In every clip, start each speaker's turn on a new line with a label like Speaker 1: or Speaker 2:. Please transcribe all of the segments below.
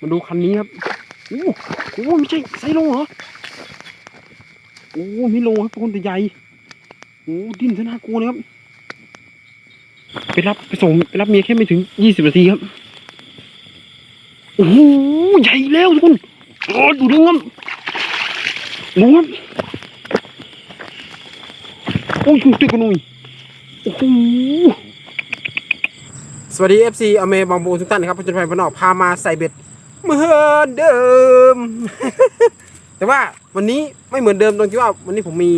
Speaker 1: มาดูคันนี้ครับโอ้โหไม่ใช่ไซโลเหรอโอ้ไม่โลครับคนแต่ใหญ่โอ้ดิ้นซะน่ากลัวเลยครับไปรับไปส่งไปรับเมียแค่ไม่ถึงยี่สิบนาทีครับโอ้โหใหญ่แล้วทุกคนโอ้ดูดิครับดูครับโอ้ยตึกกันหน่อยโอ้โหสวัสดี FC อเมบางบูทุกท่านนะครับพจนภัยพนอกพามาใส่เบ็ด เหมือนเดิม แต่ว่าวันนี้ไม่เหมือนเดิมตรงที่ว่าวันนี้ผมมี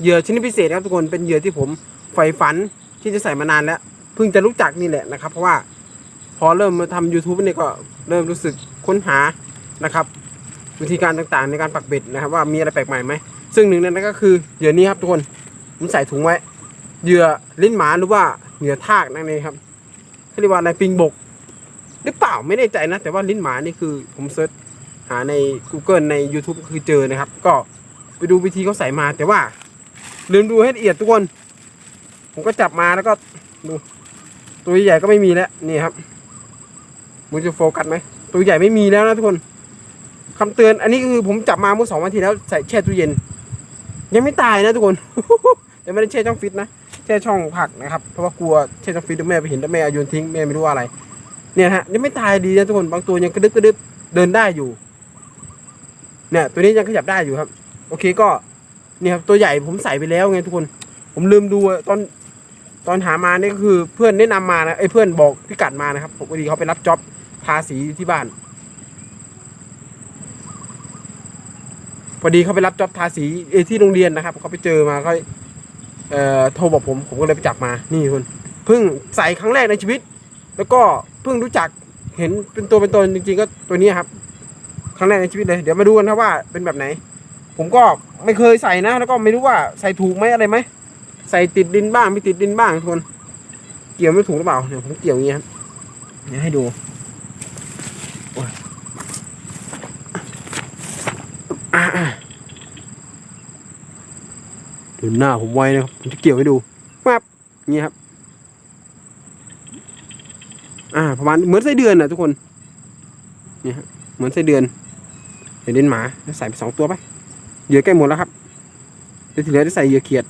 Speaker 1: เหยื่อชนิดพิเศษครับทุกคนเป็นเหยื่อที่ผมใฝ่ฝันที่จะใส่มานานแล้วเพิ่งจะรู้จักนี่แหละนะครับ เพราะว่าพอเริ่มมาทำ YouTube เนี่ยก็เริ่มรู้สึกค้นหานะครับ วิธีการต่างๆในการปักเบ็ดนะครับ ว่ามีอะไรแปลกใหม่ไหมซึ่งหนึ่งในนั้นก็คือเหยื่อนี้ครับทุกคนผมใส่ถุงไว้เหยื่อลิ้นหมาหรือว่าเหยื่อทากนั่นเองครับเขาเรียกว่าอะไรปิงบก หรือเปล่าไม่แน่ใจนะ แต่ว่าลิ้นหมานี่คือผมเซิร์ชหาใน Google ใน YouTube คือเจอนะครับ ก็ไปดูวิธีเขาใส่มา แต่ว่า ลืมดูให้ละเอียดทุกคน ผมก็จับมาแล้วก็ดู ตัวใหญ่ก็ไม่มีแล้วนี่ครับมึงจะโฟกัสไหมตัวใหญ่ไม่มีแล้วนะทุกคนคำเตือนอันนี้คือผมจับมาเมื่อสองวันที่แล้วใส่แช่ตู้เย็น ยังไม่ตายนะทุกคนแต่ไม่ได้แช่ช่องฟิตนะแช่ช่องผักนะครับเพราะว่ากลัวแช่ช่องฟรีดแม่ไปเห็นแล้วแม่อาโยนทิ้งแม่ไม่รู้ว่าอะไร เนี่ยฮะยังไม่ตายดีนะทุกคนบางตัวยังกระดึบกระดึบเดินได้อยู่ เนี่ย ตัวนี้ยังขยับได้อยู่ครับ โอเคก็เนี่ยครับตัวใหญ่ผมใส่ไปแล้วไงทุกคน ผมลืมดูตอนตอนหามาเนี่ยก็คือเพื่อนแนะนำมานะไอ้เพื่อนบอกพิกัดมานะครับปกติเขาไปรับจ็อบทาสีที่บ้าน พอดีเขาไปรับจ็อบทาสีเอยที่โรงเรียนนะครับเขาไปเจอมาเขาเอ่อโทรบอกผมผมก็เลยไปจับมานี่คุณเพิ่งใส่ครั้งแรกในชีวิต แล้วก็ พิ่งรู้จักเห็นเป็นตัวเป็นตนจริงๆก็ตัวนี้ครับครั้งแรกในชีวิตเลย เดี๋ยวมาดูกันนะว่าเป็นแบบไหน ผมก็ไม่เคยใส่นะ แล้วก็ไม่รู้ว่าใส่ถูกไหมอะไรไหมใส่ติดดินบ้างไม่ติดดินบ้างทุกคนเกี่ยวไม่ถูกหรือเปล่าเนี่ยผมเกี่ยวอย่างเงี้ครับเดี๋ยวให้ดูโอ้ยอะอะดูหน้าผมไว้นะครับผมจะเกี่ยวให้ดูปั๊บนี้ครับ อ่าประมาณเหมือนไส้เดือนนะทุกคนนี่ฮะเหมือนไส้เดือนเดี๋ยวเดินหมาใส่ไปสองตัวไปเหยื่อใกล้หมดแล้วครับเดี๋ยวที่เหลือจะใส่เหยื่อเขียด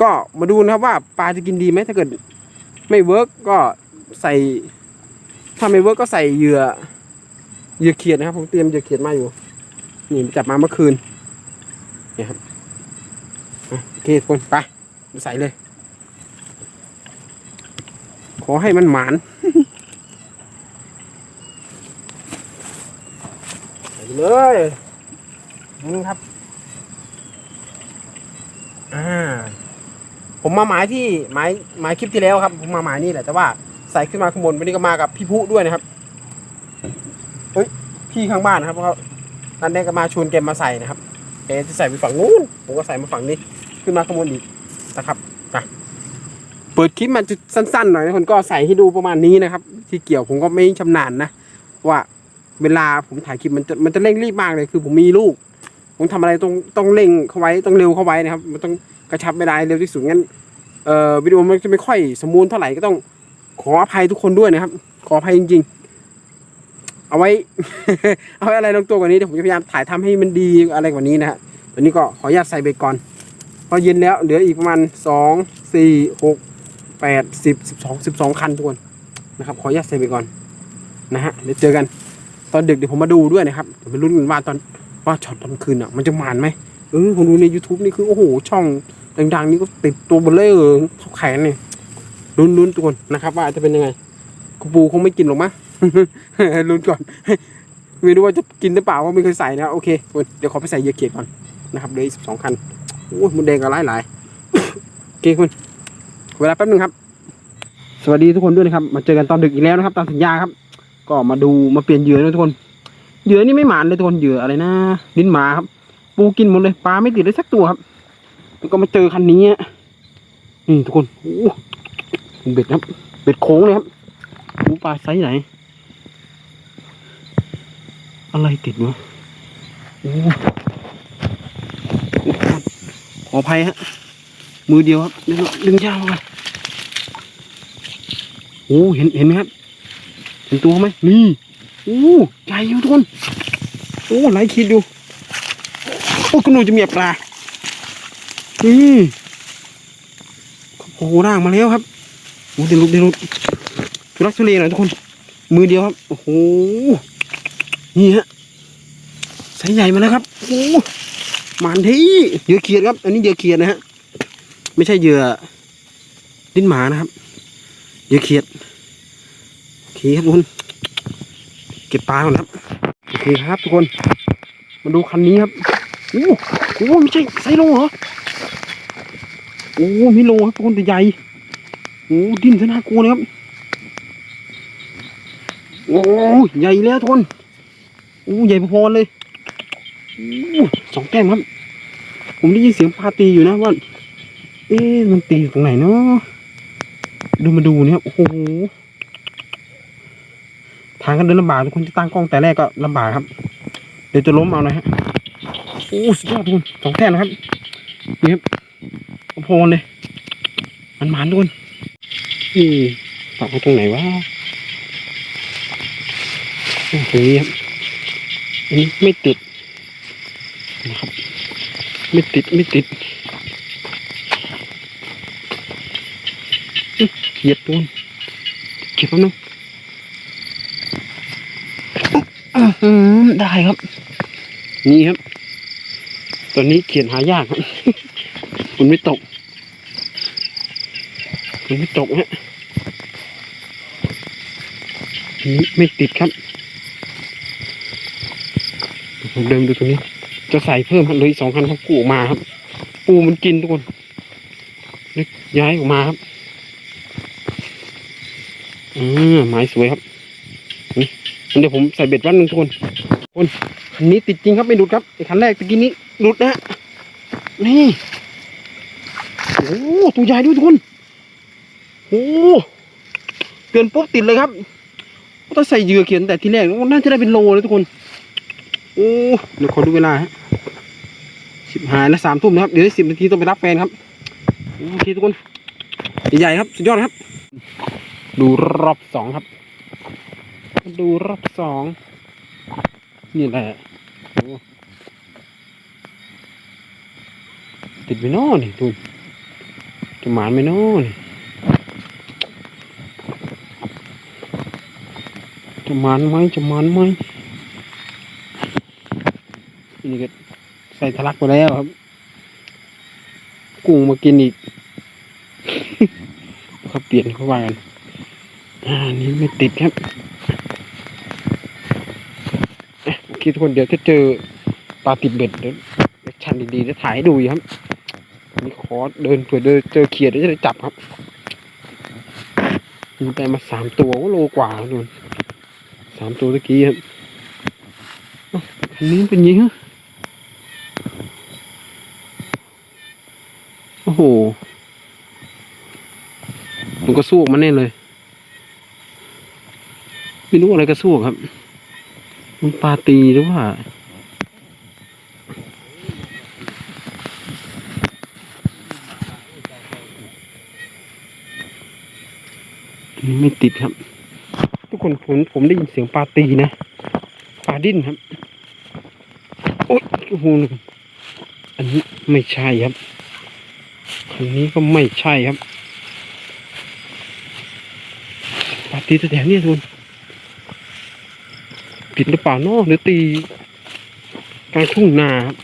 Speaker 1: ก็มาดูนะครับว่าปลาจะกินดีไหมถ้าเกิดไม่เวิร์กก็ใส่ถ้าไม่เวิร์กก็ใส่เหยื่อเหยื่อเขียดนะครับผมเตรียมเหยื่อเขียดมาอยู่นี่จับมาเมื่อคืนนี่ครับโอเคทุกคนไปใส่เลย ขอให้มันหมานใส่เลยนี่ครับ อ่า ผมมาหมายที่หมายหมายคลิปที่แล้วครับ ผมมาหมายนี่แหละแต่ว่าใส่ขึ้นมาข้างบนวันนี้ก็มากับพี่ผู้ด้วยนะครับเฮ้ยพี่ข้างบ้านนะครับเพราะเขานั่นแดงก็มาชวนแกมาใส่นะครับแกจะใส่ไปฝั่งนู้นผมก็ใส่มาฝั่งนี้ ขึ้นมาข้างบนอีกนะครับ เปิดคลิปมันจะสั้นๆหน่อยนะคนก็ใส่ให้ดูประมาณนี้นะครับ ที่เกี่ยวผมก็ไม่ชำนาญนะ ว่าเวลาผมถ่ายคลิปมันจะมันจะเร่งรีบมากเลยคือผมมีลูก ผมทำอะไรต้องต้องเร่งเข้าไว้ต้องเร็วเข้าไว้นะครับ มันต้องกระชับเวลาให้เร็วที่สุดงั้นเอ่อวิดีโอมันจะไม่ค่อยสมบูรณ์เท่าไหร่ก็ต้องขออภัยทุกคนด้วยนะครับ ขออภัยจริง ๆ เอาไว้ เอาไว้อะไรลงตัวกว่านี้เดี๋ยวผมจะพยายามถ่ายทำให้มันดีอะไรกว่านี้นะฮะตอนนี้ก็ขออนุญาตใส่เบรกก่อนพอเย็นแล้วเหลืออีกประมาณสองสี่หก แปดสิบสิบสองสิบสองคันทุกคนนะครับขออนุญาตใส่ไปก่อนนะฮะเดี๋ยวเจอกันตอนดึกเดี๋ยวผมมาดูด้วยนะครับเดี๋ยวไปลุ้นกันว่าตอนว่าช็อตตอนคืนอะมันจะมานไหมเออผมดูใน YouTube นี่คือโอ้โหช่องดังๆนี่ก็ติดตัวเบลเลอร์เขาแขนนี่ลุ้นลุ้นทุกคนนะครับว่าจะเป็นยังไงคุณปูคงไม่กินหรอกมั้งลุ้นก่อนไม่รู้ว่าจะกินหรือเปล่าว่าไม่เคยใส่นะโอเคเดี๋ยวขอไปใส่เยื่อเขียก่อนนะครับเหลยสิบสองคันโอ้ยมันแดงกับหลายหลายโอเคคุณ เวลาแป๊บนึงครับ สวัสดีทุกคนด้วยนะครับ มาเจอกันตอนดึกอีกแล้วนะครับ ตามสัญญาครับ ก็มาดูมาเปลี่ยนเหยื่อนะทุกคนเหยื่อนี่ไม่หมานเลยทุกคนเหยื่ออะไรนะลิ้นหมาครับ ปูกินหมดเลยปลาไม่ติดเลยสักตัวครับแล้วก็มาเจอคันนี้นี่ทุกคนโอ้โหเบ็ดครับเบ็ดโค้งเลยครับโอ้ปลาไซส์ไหน อะไรติดวะโอ้ขออภัยฮะ มือเดียวครับดึงดึงยาวมาโอ้เห็นเห็นไหมครับ เห็นตัวไหมนี่โอ้ใหญ่อยู่ทุกคนโอ้ไหลคิดดูโอ้คุณหนูจะมีปลาอืมโอ้โหร่างมาแล้วครับโอ้เดี๋ยวลุกเดี๋ยวลุกทุรักทุเลหน่อยทุกคน มือเดียวครับ โอ้โหนี่ฮะไซส์ใหญ่มาแล้วครับโอ้หมันที่เยื่อเขียดครับ อันนี้เยื่อเขียดนะฮะ ไม่ใช่เหยื่อลิ้นหมานะครับเหยื่อเขียดโอเคครับทุกคนเก็บปลาก่อนครับโอเคครับทุกคนมาดูคันนี้ครับโอ้โหไม่ใช่ไซโลเหรอโอ้ไม่โลครับทุกคนแต่ใหญ่โอ้ดิ้นซะน่ากลัวเลยครับโอ้ใหญ่แล้วทุกคนโอ้ใหญ่พอๆเลยโอ้สองแต้มครับ ผมได้ยินเสียงปลาตีอยู่นะว่า เอ๊ะมันตีอยู่ตรงไหนเนาะดูมาดูเนี่ยโอ้โหทางก็เดินลำบากทุกคนจะตั้งกล้องแต่แรกก็ลำบากครับ เดี๋ยวจะล้มเอานะฮะโอ้สุดยอดทุกคนสองแท่นนะครับนี่ครับพอๆเลยมันหมานทุกคนนี่ปักตรงไหนวะโอ้ตรงนี้ครับอันนี้ไม่ติดนะครับ ไม่ติดไม่ติดอื้อ เขียดตัวนึงเก็บแป๊บนึงอื้อหือได้ครับ นี่ครับ ตัวนี้เขียนหายากครับคุณไม่ตกคุณไม่ตกฮะนี่ไม่ติดครับผมเดินดูตรงนี้ จะใส่เพิ่มเลยสองคันเขากูออกมาครับ ปูมันกินทุกคนเลยย้ายออกมาครับ อ่าไม้สวยครับนี่เดี๋ยวผมใส่เบ็ดวันหนึ่งทุกคนทุกคนคันนี้ติดจริงครับไม่หลุดครับไอ้คันแรกตะกี้นี้หลุดนะฮะนี่โอ้ตัวใหญ่ด้วยทุกคนโอ้เปลี่ยนปุ๊บติดเลยครับถ้าใส่เหยื่อเขียนแต่ทีแรกน่าจะได้เป็นโลเลยทุกคน โอ้เดี๋ยวขอดูเวลาฮะสิบหายแล้วสามทุ่มนะครับ เดี๋ยวสิบนาทีต้องไปรับแฟนครับโอเคทุกคน ใหญ่ครับ สุดยอดครับ ดูรอบสองครับ ดูรอบสอง นี่แหละติดไปโน่นนี่ทุนจะหมานไปโน่นนี่จะหมานไหมจะหมานไหมนี่ก็ใส่ทะลักไปแล้วครับ กุ้งมากินอีกเขาเปลี่ยนเขาว่ากัน อ่านี่ไม่ติดครับเอ๊ะโอเคทุกคนเดี๋ยวถ้าเจอปลาติดเบ็ดเดี๋ยวชันดีๆจะถ่ายให้ดูครับนี่ขอเดินเผื่อเดินเจอเขียดเดี๋ยวจะได้จับครับมีแต่มาสามตัวก็โลกว่านู่นสามตัวตะกี้ครับอันนี้เป็นยิงฮะโอ้โหมันก็สู้ออกมาแน่เลย ไม่รู้อะไรก็สู้ครับ มันปลาตีหรือว่านี่ไม่ติดครับ ทุกคนผมผมได้ยินเสียงปลาตีนะปลาดิ้นครับ โอ๊ยโอ้โหอันนี้ไม่ใช่ครับอันนี้ก็ไม่ใช่ครับปลาตีแถวๆเนี่ยทุกคน ผิดหรือเปล่าเนาะหรือตีกลางทุ่งนาครับ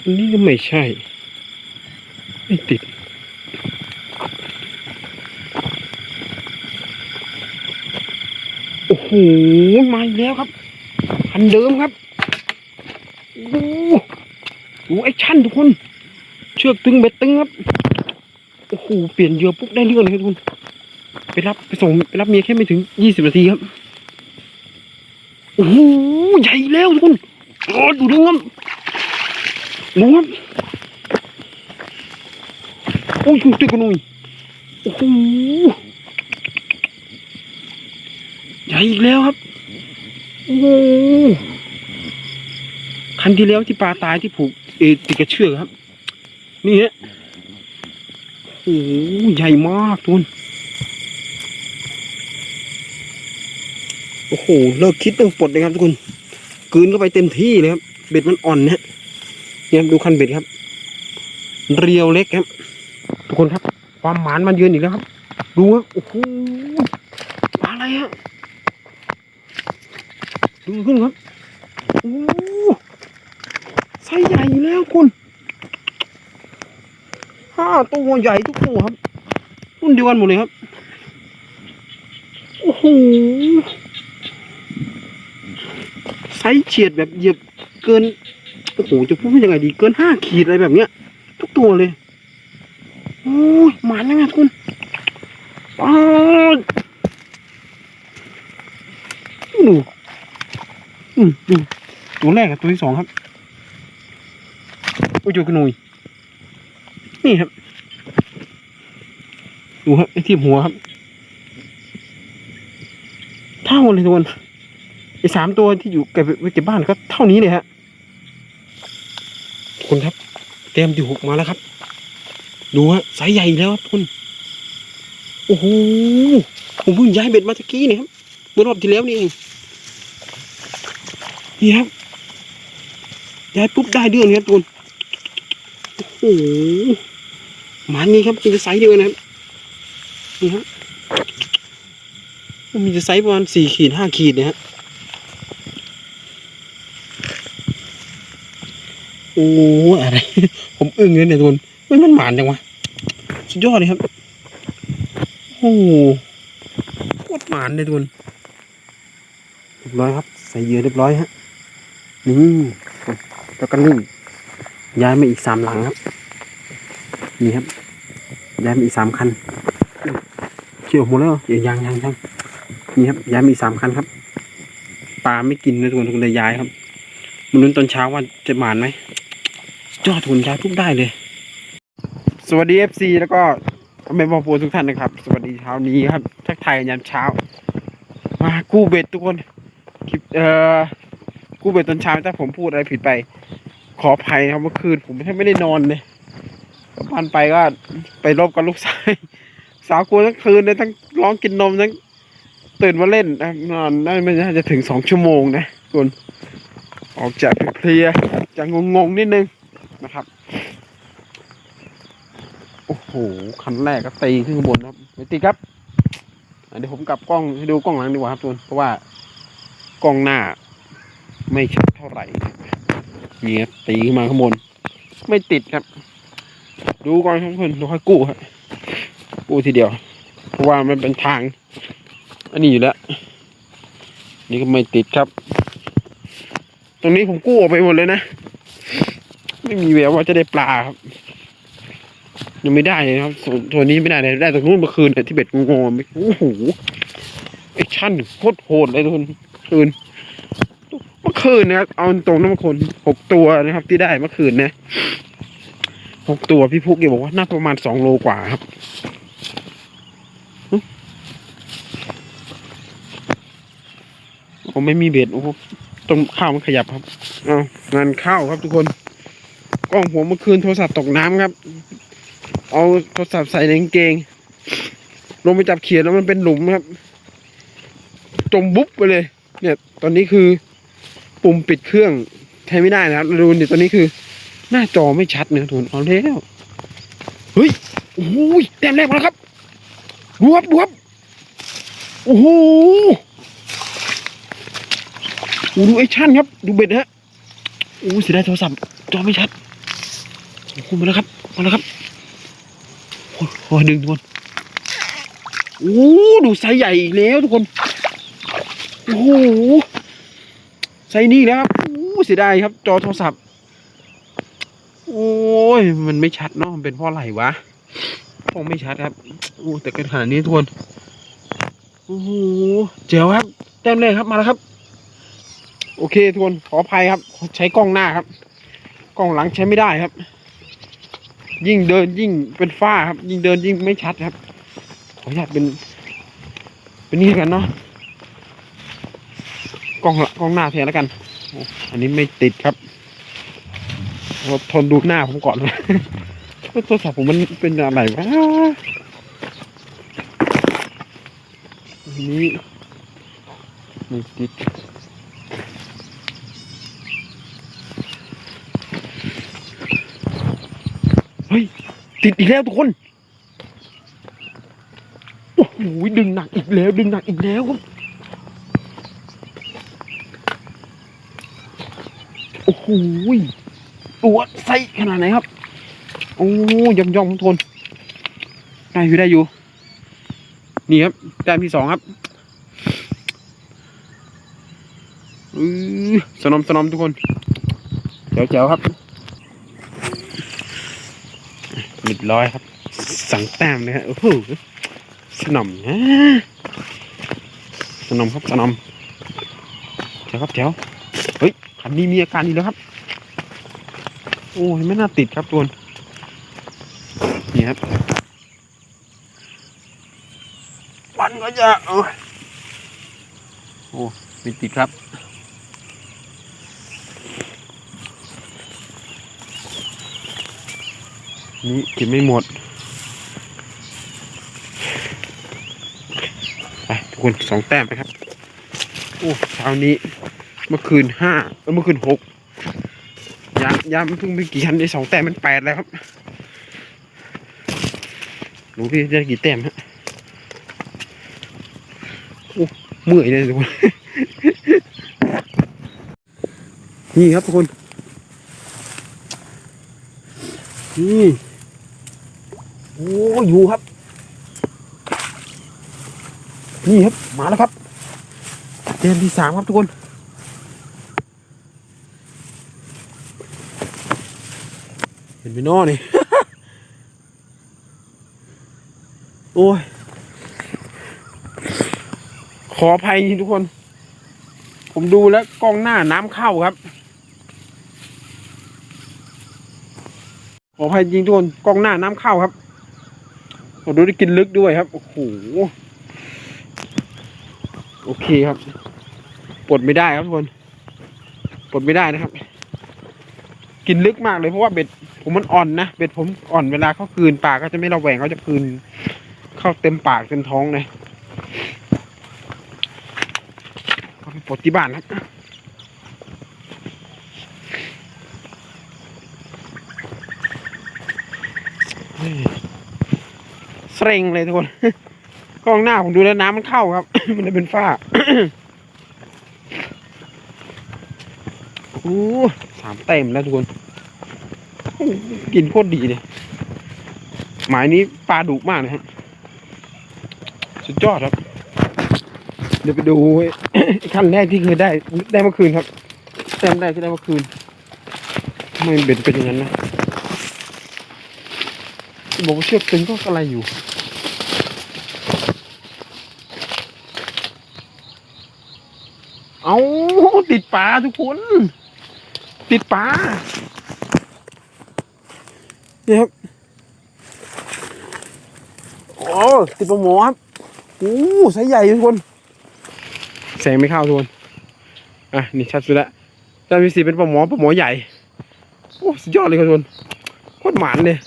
Speaker 1: อันนี้ก็ไม่ใช่ ไม่ติด โอ้โหมาอีกแล้วครับคันเดิมครับโอ้โหดูไอชั่นทุกคน เชือกตึงเบ็ดตึงครับ โอ้โห เปลี่ยนเยื่อปุ๊บได้เรื่องเลยทุกคน ไปรับไปส่งไปรับเมียแค่ไม่ถึงยี่สิบนาทีครับโอ้โหใหญ่แล้วทุกคนโอ้ดูดึงครับดูครับโอ้ยตึกนหน่ยโอ้โหใหญ่อีกแล้วครับโอ้โหคันที่แล้วที่ปลาตายที่ผูกเอติดกระเชือกครับ นี่ฮะโอ้โหใหญ่มากทุกคน โอ้โหเลิกคิดเรื่องปลดเลยครับทุกคนกลืนเข้าไปเต็มที่เลยครับ เบ็ดมันอ่อนนะเนี่ยครับดูคันเบ็ดครับ เรียวเล็กครับ ทุกคนครับ ความหมานมันยืนอีกแล้วครับ ดูครับโอ้โหปลาอะไรฮะดูขึ้นครับโอ้โหไซส์ใหญ่แล้วคุณห้าตัวใหญ่ทุกตัวครับรุ่นเดียวกันหมดเลยครับ โอ้โห ไซส์เฉียดแบบเหยียบเกินโอ้โหจะพูดว่ายังไงดีเกินห้าขีดอะไรแบบเนี้ย ทุกตัวเลยโอ้ยหมาแล้วไงคุณป๊าดูอืมดูตัวแรกกับตัวที่สองครับโอ้ยจูกระนุยนี่ครับ ดูครับไอ้ที่หัวครับเท่าเลยทุกคน ไอ้สามตัวที่อยู่เก็บไว้เก็บบ้านก็เท่านี้เลยฮะทุกคนครับ เต็มที่หกมาแล้วครับ ดูฮะสายใหญ่แล้วครับคุณโอ้โหผมเพิ่งย้ายเบ็ดมาตะกี้เนี่ยครับเมื่อรอบที่แล้วนี่เองนี่ครับย้ายปุ๊บได้เดือนครับทุกคนโอ้โหมันนี่ครับมีแต่ไซส์เดียวนะครับนี่ครับมันมีแต่ไซส์ประมาณสี่ขีดห้าขีดเนะฮะ อ้อะไร ผมอึ้งเลยเนี่ยทุกคนไม่มันหมานจังวะสุดยอดเลยครับโอ้โหโคตรหมานเลยทุกคนเรียบร้อยครับ ใส่เยื่อเรียบร้อยฮะนี่แล้วก็นิ่งย้ายมาอีกสามหลังครับ นี่ครับ ย้ายมาอีกสามคันเชี่ยวหมดแล้วเหรอยังยังยังยังนี่ครับ ย้ายมาอีกสามคันครับปลาไม่กินนะทุกคนทุกคนเลยย้ายครับมันลุ้นตอนเช้าว่าจะหมานไหม ยอดทุนย้ายปุ๊บได้เลย สวัสดี FC แล้วก็แม่บอปูทุกท่านนะครับ สวัสดีเช้านี้ครับ ทักทายกันยามเช้า มากู้เบ็ดทุกคนคลิปเอ่อกู้เบ็ดตอนเช้าถ้าผมพูดอะไรผิดไป ขออภัยครับเมื่อคืนผมแทบไม่ได้นอนเลยกลับบ้านไปก็ไปรบกับลูกชาย สาวกลัวทั้งคืนเลยทั้งร้องกินนมทั้งตื่นมาเล่นนะครับนอนได้ไม่น่าจะถึงสองชั่วโมงนะทุกคนออกจากเพลียจะงงๆนิดนึง นะครับ โอ้โห คันแรกก็ตีขึ้นข้างบนครับไม่ตีครับเดี๋ยวผมกลับกล้องให้ดูกล้องหลังดีกว่าครับทุกคนเพราะว่ากล้องหน้าไม่ชัดเท่าไหร่เนี่ครับตีขึ้นมาข้างบน ไม่ติดครับ ดูก่อนครับเพื่อนดูค่อยกู้ครับกู้ทีเดียว เพราะว่ามันเป็นทาง อันนี้อยู่แล้ว นี่ก็ไม่ติดครับ ตรงนี้ผมกู้ออกไปหมดเลยนะ ไม่มีแววว่าจะได้ปลาครับยังไม่ได้เลยครับส่วนตัวนี้ไม่ได้เลยได้ตรงนู้นเมื่อคืนเนี่ยที่เบ็ดงงๆโอ้โหไอชั่นโคตรโหดเลยทุกคนคืนเมื่อคืนนะครับเอาตรงนั้นมื่อคืนหกตัวนะครับ ที่ได้เมื่อคืนนะหกตัวพี่พุกแกบอกว่าน่าประมาณสองโลกว่าครับผมไม่มีเบ็ดโอ้โหตรงข้าวมันขยับครับ เอางานเข้าครับทุกคน กล้องผมเมื่อคืนโทรศัพท์ตกน้ำครับ เอาโทรศัพท์ใส่ในกางเกง ลงไปจับเขียนแล้วมันเป็นหลุมครับ จมบุ๊บไปเลย เนี่ย ตอนนี้คือปุ่มปิดเครื่องใช้ไม่ได้นะครับดูนี่ตอนนี้คือ หน้าจอไม่ชัดเนี่ยทุนเอาแล้วเฮ้ยโอ้โหแต้มแรกแล้วครับดูครับดูครับโอ้โหดูไอ้ชั่นครับ ดูเบ็ดฮะโอ้เสียดายโทรศัพท์จอไม่ชัด มาแล้วครับมาแล้วครับโอ้โหดึงทุกคนโอ้ดูไซส์ใหญ่อีกแล้วทุกคนโอ้โหไซส์นี้แล้วครับโอ้เสียดายครับ จอโทรศัพท์ โอ้ยมันไม่ชัดเนาะมันเป็นเพราะอะไรวะคงไม่ชัดครับโอ้แต่กระขนาดนี้ทุกคนโอ้โหเจ๋วครับแต้มแรกครับมาแล้วครับ โอเคทุกคนขออภัยครับ ใช้กล้องหน้าครับ กล้องหลังใช้ไม่ได้ครับ ยิ่งเดินยิ่งเป็นฝ้าครับ ยิ่งเดินยิ่งไม่ชัดครับขออนุญาตเป็น เป็นนี่กันเนาะกล้องลังกล้องหน้าแทนแล้วกันอันนี้ไม่ติดครับเราทนดูหน้าผมก่อนโทรศัพท์ผมมันเป็นอะไรวะอันนี้
Speaker 2: ไม่ติด เฮ้ย ติดอีกแล้วทุกคน โอ้โหดึงหนักอีกแล้ว ดึงหนักอีกแล้วครับ โอ้โหตัวไซส์ขนาดไหนครับ โอ้ยำยำทุกคนได้อยู่ได้อยู่ นี่ครับแต้มที่สองครับอือสนอมสนอมทุกคนเจ๋วเจ๋วครับ เรียบร้อยครับสังแต้มเลยครับโอ้โหสนมนะสนมครับสนมเจ๋วครับเจ๋วเฮ้ยคันนี้มีอาการนี้แล้วครับ โอ้ยไม่น่าติดครับทุกคนนี่ครับมันก็จะเออโอ้ไม่ติดครับ นี่ก็บไม่หมดไปทุกคนสองแต้มไปครับ โอ้เช้านี้ เมื่อคืนห้าเอ้ยเมื่อคืนหกยามยามเพิ่งไปกี่คันได้สองแต้มมันแปดแล้วครับหนูพี่จะกี่แต้มฮะเมื่อยเลยทุกคนนี่ครับทุกคนนี่ โอ้อยู่ครับ นี่ครับ มาแล้วครับเกมที่สามครับทุกคน เห็นไปนอนี่ โอ้ย ขออภัยจริงทุกคน ผมดูแล้วกล้องหน้าน้ำเข้าครับ ขออภัยจริงทุกคนกล้องหน้าน้ำเข้าครับ ดูได้กินลึกด้วยครับ โอ้โห โอเคครับ ปลดไม่ได้ครับทุกคน ปลดไม่ได้นะครับ กินลึกมากเลยเพราะว่าเบ็ด ผมมันอ่อนนะ เบ็ดผมอ่อนเวลาเขาคืนปากเขาจะไม่ระแวงเขาจะคืน เข้าเต็มปากเต็มท้องเลยเอาไปปลดที่บ้านครับเฮ้ย เสรงเลยทุกคนกล้องหน้าผมดูแล้วน้ำมันเข้าครับ มันเลยเป็นฝ้าโอ้สามเต็มแล้วทุกคนกินโคตรดีเลยหมายนี้ปลาดุมากเลยฮะสุดยอดครับ เดี๋ยวไปดูขั้นแรกที่เคยได้ได้เมื่อคืนครับแต้มแรกที่ได้เมื่อคืนไม่เบ็ดเป็นอย่างนั้นนะ บอกว่าเชือกตึงก็อะไรอยู่ เอาติดปลาทุกคน ติดปลาเนี่ยครับโอ้ติดปลาหมอครับโอ้ไซส์ใหญ่ทุกคน แสงไม่เข้าทุกคนอะนี่ชัดสุดละจานมีสีเป็นปลาหมอปลาหมอใหญ่โอ้สุดยอดเลยครับทุกคนโคตรหมานเลย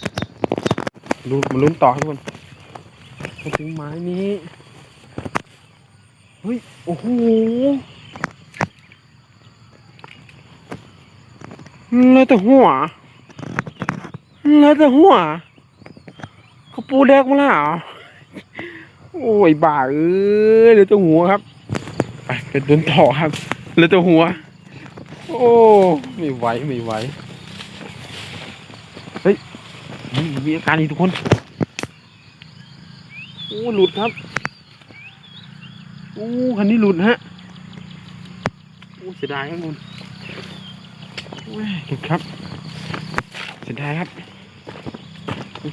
Speaker 2: ดูมาลุ้นต่อครับทุกคนมาถึงไม้นี้ เฮ้ย โอ้โหแล้วแต่หัวแล้วแต่หัวเขาปูแดกมาแล้ว โอ้ยบ้าเอ้ยเลือแต่หัวครับไปเป็นต้นต่อครับเลือแต่หัว โอ้ ไม่ไหว ไม่ไหวเฮ้ย มีอาการนี้ทุกคน โอ้หลุดครับโอ้คันนี้หลุดฮะโอ้เสียดายครับคุณโอ้ยหลุดครับ เสียดายครับ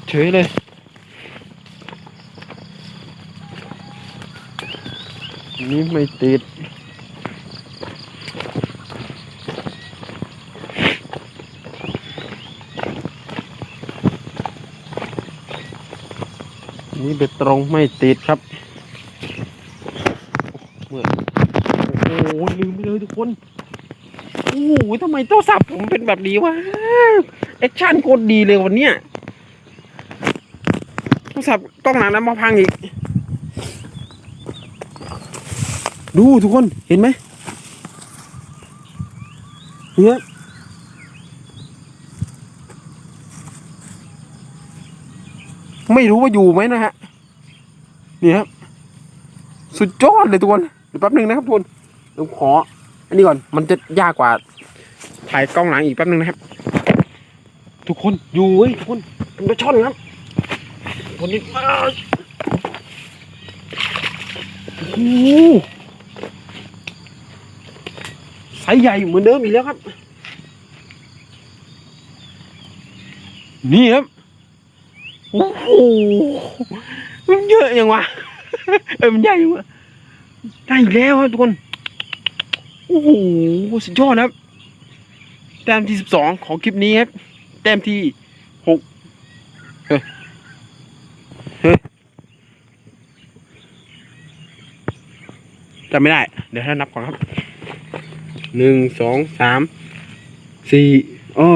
Speaker 2: เฉยเลยนนี้ไม่ติด นนี้เบ็ดตรงไม่ติดครับเมื่อโอ้โหลืมไปเลยทุกคน โอ้โหทำไมโทรศัพท์ผมเป็นแบบนี้วะแอคชั่นโคตรดีเลยวันเนี้ยโทรศัพท์กล้องหลังนั้นมาพังอีก ดูทุกคนเห็นไหมเนี่ย ไม่รู้ว่าอยู่ไหมนะฮะ นี่ครับ สุดยอดเลยทุกคนเดี๋ยวแป๊บนึงนะครับทุกคนเดี๋ยวขอ อันนี้ก่อน มันจะยากกว่า ถ่ายกล้องหลังอีกแป๊บนึงนะครับ ทุกคนอยู่เว้ยทุกคนเป็นปลาช่อนครับคนนี้อ้าโอ้โหไซส์ใหญ่เหมือนเดิมอีกแล้วครับ นี่ครับ โอ้โหมันเยอะยังวะ เออมันใหญ่ยังวะได้อีกแล้วครับทุกคน โอ้โหสุดยอดครับ แต้มที่สิบสองของคลิปนี้ครับ แต้มที่หกเฮ้ยเฮ้ยจำไม่ได้ เดี๋ยวให้นับก่อนครับ หนึ่ง สอง สาม สี่อ๋อ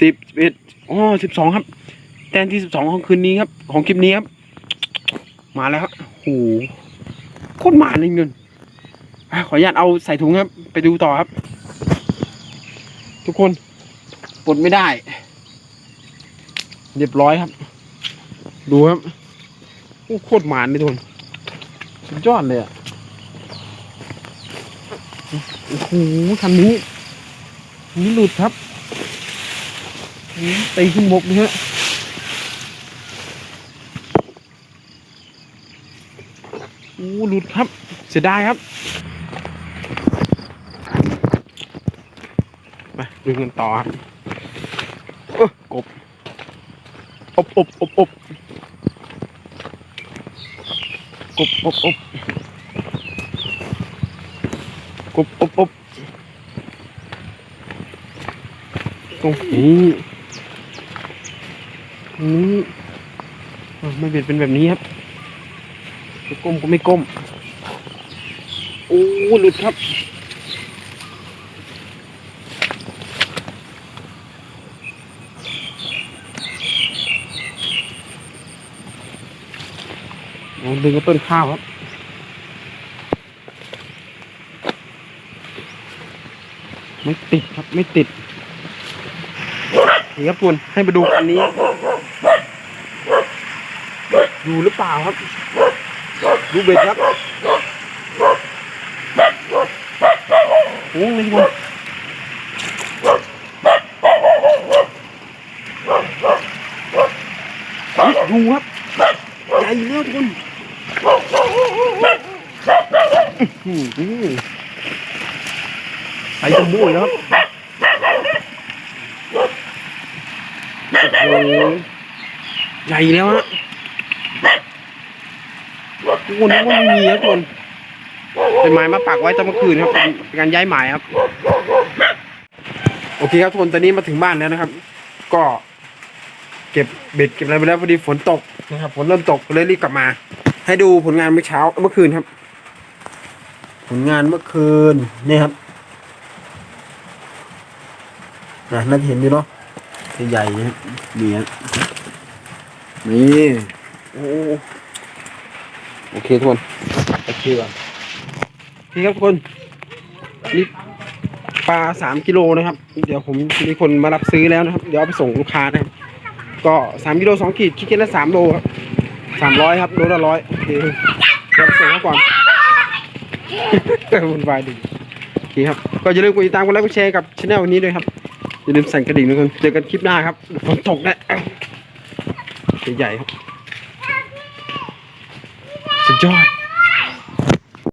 Speaker 2: สิบเอ็ดอ๋อสิบสองครับ แต้มที่สิบสองของคืนนี้ครับ ของคลิปนี้ครับ มาแล้วครับโอ้โหโคตรหมาเลยเงินขออนุญาตเอาใส่ถุงครับ ไปดูต่อครับ ทุกคนปลดไม่ได้ เรียบร้อยครับ ดูครับโอ้โคตรหมานเลยทุกคนสุดยอดเลยอะโอ้โหทำนี้นี่หลุดครับตีขึ้นบกเลยฮะ อ้หลุดครับ เสียดายครับมาดูกันต่อครับเอ้อกบอบอบอบอบกบอบอบกบอบอบตรงนี้นี้อะไม่เป็นเป็นแบบนี้ครับ จะก้มก็ไม่ก้ม โอ้หลุดครับโอ้ดึงกระต้นข้าวครับไม่ติดครับไม่ติดนี่ครับคุณให้มาดูอันนี้ ดูหรือเปล่าครับ ดูเบ็ดครับโอ้ยคุณดูครับใหญ่แล้วทุกคนอื้อหือไปจมูกแล้วครับโอ้ใหญ่แล้วฮะ กคนนึกว่าไม่มีครับทุกคนเป็นไม้มาปักไว้ตั้งเมื่อคืนครับเป็นการย้ายหมายครับ โอเคครับทุกคนตอนนี้มาถึงบ้านแล้วนะครับ ก็เก็บเบ็ดเก็บอะไรไปแล้วพอดีฝนตกนะครับฝนเริ่มตกเลยรีบกลับมา ให้ดูผลงานเมื่อเช้าเมื่อคืนครับ ผลงานเมื่อคืนนี่ครับนะน่าจะเห็นอยู่เนาะใหญ่ๆนะครับนี่นี่โอ้ โอเคทุกคนโอเคก่อนโอเคครับทุกคนนี่ปลาสามกิโลนะครับ เดี๋ยวผมมีคนมารับซื้อแล้วนะครับ เดี๋ยวเอาไปส่งลูกค้านะครับ ก็สามกิโลสองขีดคิดแค่ละสามโลครับสามร้อยครับโลละร้อยโอเคเดี๋ยวส่งเขาก่อนวุ่นวายดีโอเคครับ ก็อย่าลืมกดติดตามกดไลค์กดแชร์กับช anel นี้ด้วยครับ อย่าลืมสั่นกระดิ่งทุกคนเจอกันคลิปหน้าครับฝนตกนะใหญ่ๆครับ สุดยอด